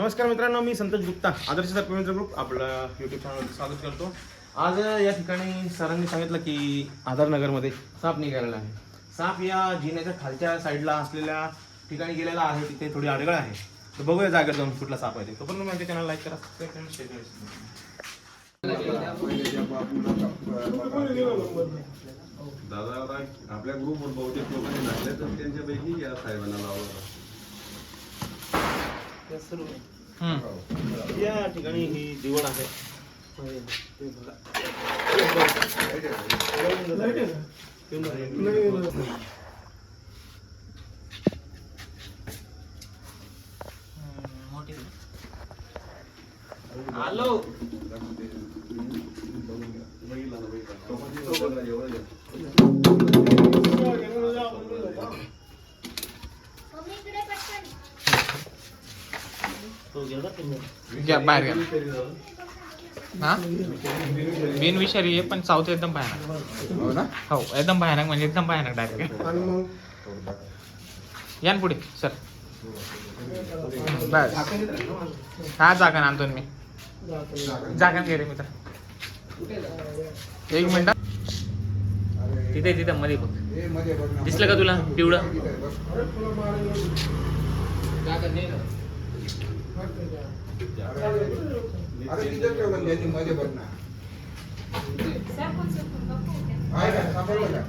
नमस्कार मित्रांनो मी संतोष गुप्ता आदर्श सरपंच ग्रुप आपलं युट्यूब चॅनल स्वागत करतो. आज या ठिकाणी सरांनी सांगितलं की आधारनगरमध्ये साप निघालेला आहे. साप या जिन्याच्या खालच्या साईडला असलेल्या ठिकाणी गेलेला आहे तिथे थोडी अडगळ आहे. तर बघूया जागेवर जाऊन कुठला साप आहे ते. पण माझ्या चॅनल लाईक करा दादा आपल्या ग्रुपवर बहुतेक लोकांनी लागले तर त्यांच्यापैकी या साहेबांना लावलं या ठिकाणी ही दिवड आहे ते बघा. हॅलो तो गेला तुम्ही घ्या बाहेर घ्या. हा? बिन विषारी आहे पण चावतो एकदम भयानक. हो ना? हो एकदम भयानक म्हणजे एकदम भयानक डायरेक्ट या ना पुढे सर बस. हा जागा आणतो ना मी. जागा घे रे मित्र. एक मिनिट. तिथे तिथे मध्ये बघ. दिसलं का तुला? पिवळं? अरे तिथं ठेवलं त्यांनी मध्ये बघ ना आहे का सापडलं का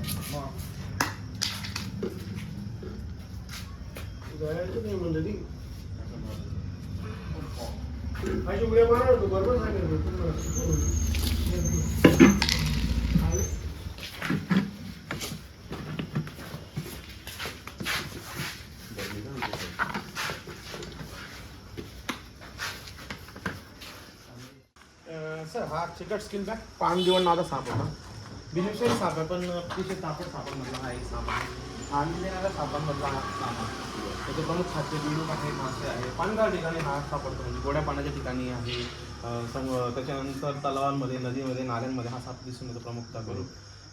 सर हा चिकट स्किल बॅग पान दिवण नावाचा साप होता. बिनविषयी साप आहे पण अतिशय सापड सापांमधला हा एक सामान आणि देणारा सापांमधला हा सामान त्याचे प्रमुख खाद्य बिडूक आहे मासे आहे. पानगाळ ठिकाणी हा सापडतो म्हणजे गोड्या पाण्याच्या ठिकाणी आहे. सम- त्याच्यानंतर तलावांमध्ये नदीमध्ये नाल्यांमध्ये हा साप दिसून येतो प्रमुखता करून.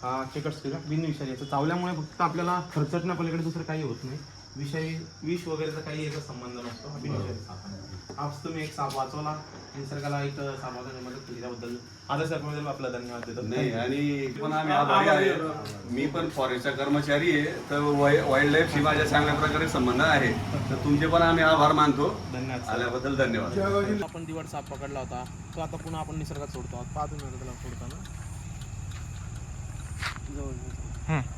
हा चिकट स्किल आहे बिनविषारी याचं चावल्यामुळे फक्त आपल्याला खर्चटण्यापलीकडे दुसरं काही होत नाही. विषयी विष वगैरेचा काही याचा संबंध नसतो हा बिनविषारी साप आहे. आज तुम्ही एक साप वाचवला निसर्गाला एक साप वाचवण्याची मदत केली त्याबद्दल आपला धन्यवाद देतो. नाही आणि पण आम्ही आभारी आहे. मी पण फॉरेस्टचा कर्मचारी आहे तर वाईल्ड लाईफशी माझ्या चांगल्या प्रकारे संबंध आहे. तर तुमचे पण आम्ही आभार मानतो. धन्यवाद. आल्याबद्दल धन्यवाद. आपण दिवड साप पकडला होता तो आता पुन्हा आपण निसर्गात सोडतो. आहोत पाहतो त्याला सोडताना. जवळ.